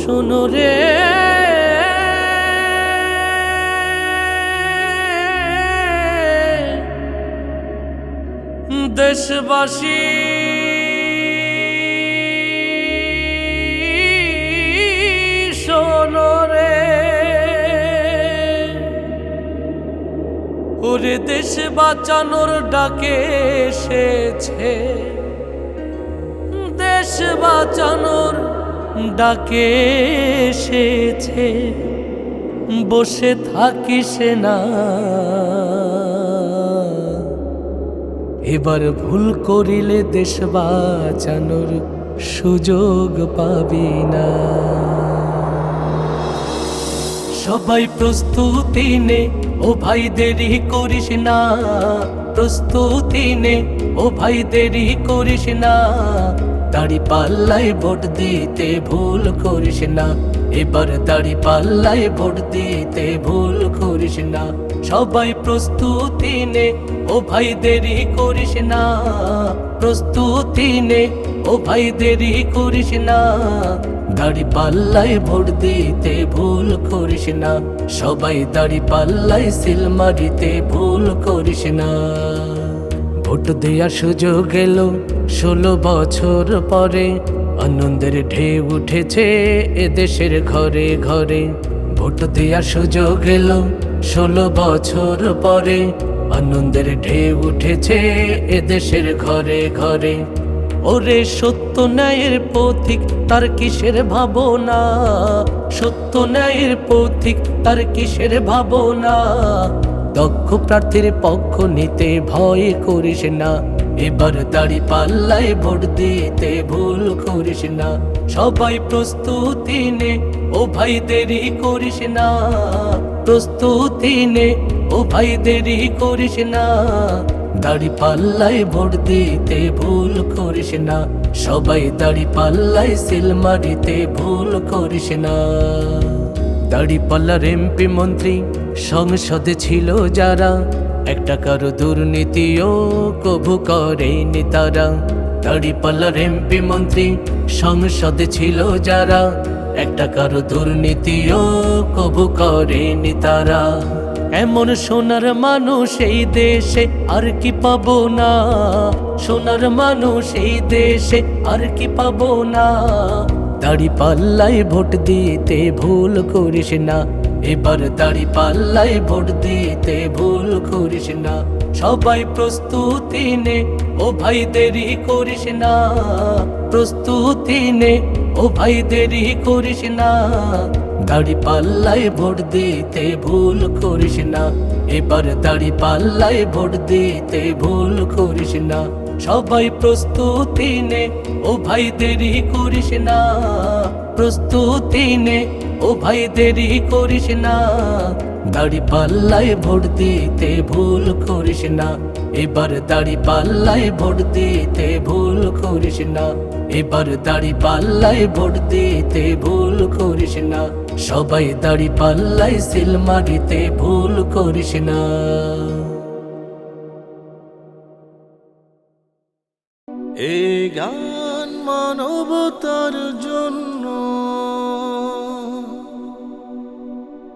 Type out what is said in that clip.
শোনো রে। দেশবাসী শোনো রে। ওরে দেশ বাঁচানোর ডাকে এসেছে। দেশ বাঁচানোর ডাকে এসেছে, বসে থাকিস না। এবার ভুল করিলে দেশ বাঁচানোর সুযোগ পাবি না। সবাই প্রস্তুতি নে, ও ভাই দেরি করিস না। প্রস্তুতি নে, ও ভাই দেরি করিস না। দাড়ি পাল্লায় ভোট দিতে ভুল করিস না। এবার দাড়ি পাল্লায় ভোট দিতে ভুল করিস না। সবাই প্রস্তুতি নে, ও ভাই দেরি করিস না। প্রস্তুতি নে, ও ভাই দেরি করিস না। দাড়ি পাল্লায় ভোট দিতে ভুল করিস না। সবাই দাড়ি পাল্লায় সিল মারিতে ভুল করিস না। ভোট দেওয়ার সুযোগ এলো। ষোলো বছর পরে আনন্দের ঢেউ উঠেছে এদেশের ঘরে ঘরে। ভোট দেওয়ার সুযোগ এলো। ষোলো বছর পরে আনন্দের ঢেউ উঠেছে এদেশের ঘরে ঘরে। ওরে সত্য ন্যায়ের পথিক, তার কিসের ভাবনা? সত্য ন্যায়ের পথিক, তার কিসের ভাবনা? দক্ষ প্রার্থীর পক্ষ নিতে ভয় করিস না। এবার দাড়ি পাল্লায় ভোট দিতে ভুল করিস না। সবাই প্রস্তুতি নে, ও ভাই দেরি করিস না। প্রস্তুতি নে, ও ভাই দেরি করিস না। দাড়ি পাল্লায় ভোট দিতে ভুল করিস না। সবাই দাড়ি পাল্লায় সিল মারিতে ভুল করিস না। দাড়ি পাল্লার এমপি মন্ত্রী, সংসদে ছিল যারা একটা কারও দুর্নীতিও কভু করেনি তারা। দাড়ি পাল্লার এমপি মন্ত্রী, সংসদে ছিল যারা একটা কারও দুর্নীতিও কভু করেনি তারা। এমন সোনার মানুষ এই দেশে আর কি পাবো না। সোনার মানুষ এই দেশে আর কি পাবো না। দাড়ি পাল্লায় ভোট দিতে ভুল করিস না। এবার দাড়ি পাল্লায় ভোট দিতে ভুল করিস না। সবাই প্রস্তুতি নে, ও ভাই দেরি করিস না। প্রস্তুতি নে, ও ভাই দেরি করিস না। দাড়ি পাল্লায় ভোট দিতে ভুল করিস না। এবার দাড়ি পাল্লায় ভোট দিতে ভুল করিস না। সবাই প্রস্তুতি নে। ও ভাই, দেরি করিস না। প্রস্তুতি নে। ও ভাই, দেরি করিস না। দাড়ি পাল্লায় ভোট দিতে ভুল করিস না। এবার দাড়ি পাল্লায় ভোট দিতে ভুল করিস না। এবার দাড়ি পাল্লায় ভোট দিতে ভুল করিস না। সবাই দাড়ি পাল্লায় সিল মারিতে ভুল করিস না। এই গান মানবতার জন্য।